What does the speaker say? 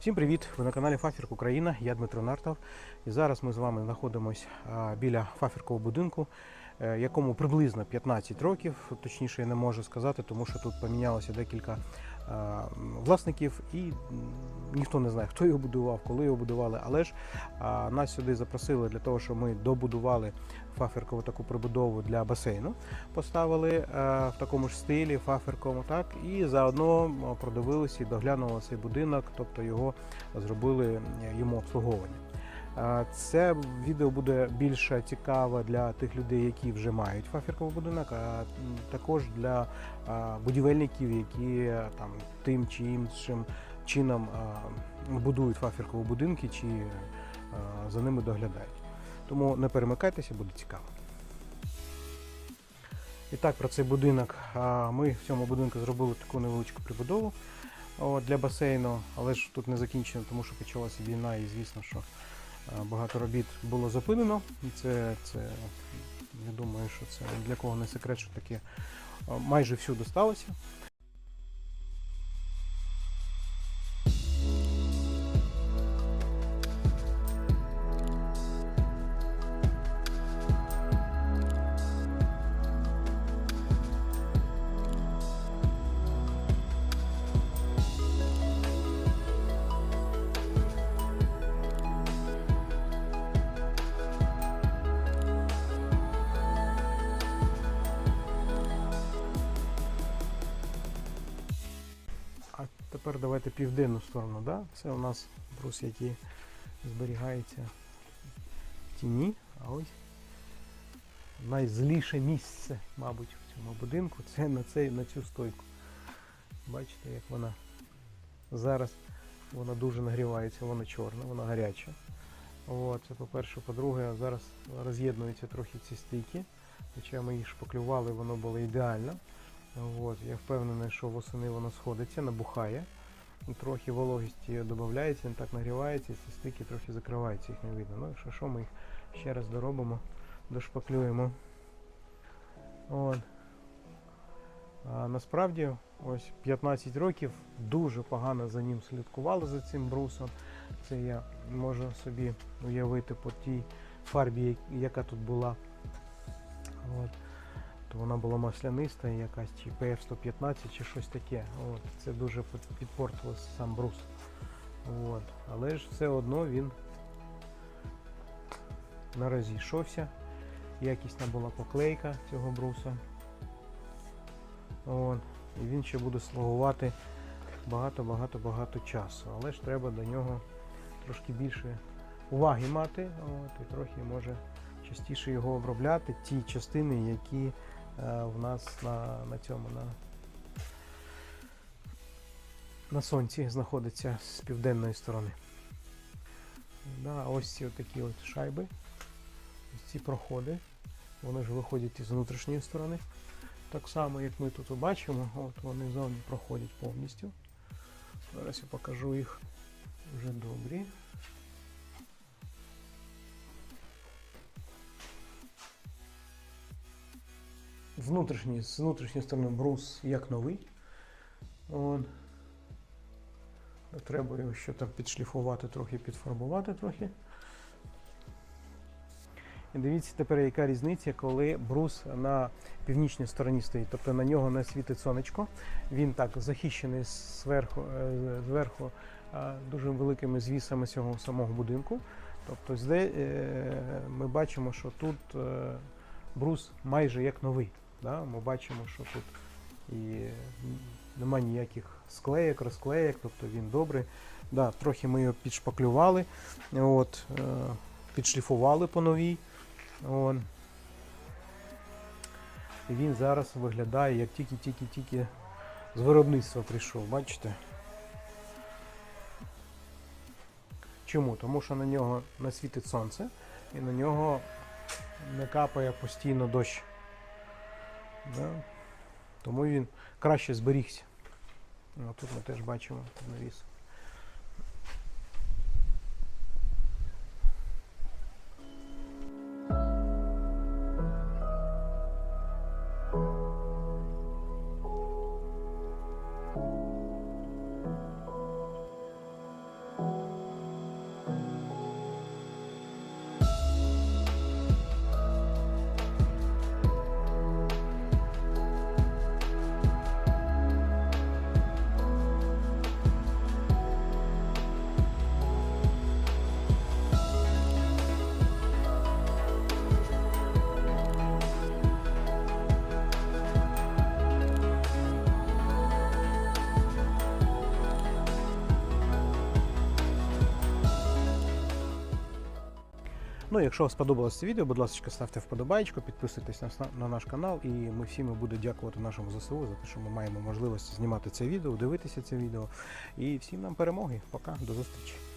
Всім привіт! Ви на каналі Фафірк Україна. Я Дмитро Нартов. І зараз ми з вами знаходимося біля фафіркового будинку, якому приблизно 15 років. Точніше, я не можу сказати, тому що тут помінялося декілька е, власників, і ніхто не знає, хто його будував, коли його будували. Але ж нас сюди запросили для того, щоб ми добудували фафіркову таку прибудову для басейну. Поставили е, в такому ж стилі фафірковому, так і заодно продивилися і доглянули цей будинок, тобто його зробили йому обслуговування. Це відео буде більше цікаве для тих людей, які вже мають фафірковий будинок, а також для будівельників, які там тим чи іншим чином будують фафіркові будинки чи за ними доглядають. Тому не перемикайтеся, буде цікаво. І так, про цей будинок. Ми в цьому будинку зробили таку невеличку прибудову для басейну, але ж тут не закінчено, тому що почалася війна, і звісно, що багато робіт було зупинено. Це, це я думаю, що це для кого не секрет, що таке майже всюди сталося. Тепер давайте південну сторону. Да? Це у нас брус, який зберігається в тіні. А ось найзліше місце, мабуть, в цьому будинку це на, цей, на цю стойку. Бачите, як вона зараз вона дуже нагрівається, вона чорна, вона гаряча. От, це по-перше, по-друге, зараз роз'єднуються трохи ці стійки. Хоча ми їх шпаклювали, воно було ідеально. От, я впевнений, що восени воно сходиться, набухає. Трохи вологісті додається, він так нагрівається, ці стики трохи закриваються, їх не видно. Ну, якщо що, ми їх ще раз доробимо, дошпаклюємо. От. А насправді, ось 15 років дуже погано за ним слідкували за цим брусом. Це я можу собі уявити по тій фарбі, яка тут була. От то вона була масляниста, якась чи PF115 чи щось таке. От, це дуже під- підпортило сам брус. От. Але ж все одно він не розійшовся. Якісна була поклейка цього бруса. От. І він ще буде слугувати багато-багато-багато часу. Але ж треба до нього трошки більше уваги мати. От, і трохи може частіше його обробляти. Ті частини, які в нас на, на цьому на, на сонці знаходиться з південної сторони. Да, ось ці такі от шайби, ось ці проходи. Вони ж виходять із внутрішньої сторони. Так само, як ми тут бачимо, от вони зовні проходять повністю. Зараз я покажу їх вже добрі. З внутрішньої, з внутрішньої сторони брус як новий. От. Треба його ще там підшліфувати, трохи підфарбувати трохи. І дивіться тепер, яка різниця, коли брус на північній стороні стоїть. Тобто на нього не світить сонечко. Він так захищений зверху, е, зверху е, дуже великими звісами цього самого будинку. Тобто зде, е, ми бачимо, що тут брус майже як новий. Да? Ми бачимо, що тут і нема ніяких склеєк, розклеєк, тобто він добрий. Да, трохи ми його підшпаклювали, от, е, підшліфували по новій. От. І він зараз виглядає як тільки-тільки-тільки з виробництва прийшов, бачите? Чому? Тому що на нього не світить сонце і на нього не капає постійно дощ. Да? Тому він краще зберігся. Ну, тут ми теж бачимо навіс. Ну, якщо вам сподобалось це відео, будь ласка, ставте вподобайку, підписуйтесь на, на наш канал, і ми всі ми будемо дякувати нашому ЗСУ за те, що ми маємо можливість знімати це відео, дивитися це відео. І всім нам перемоги. Пока, до зустрічі.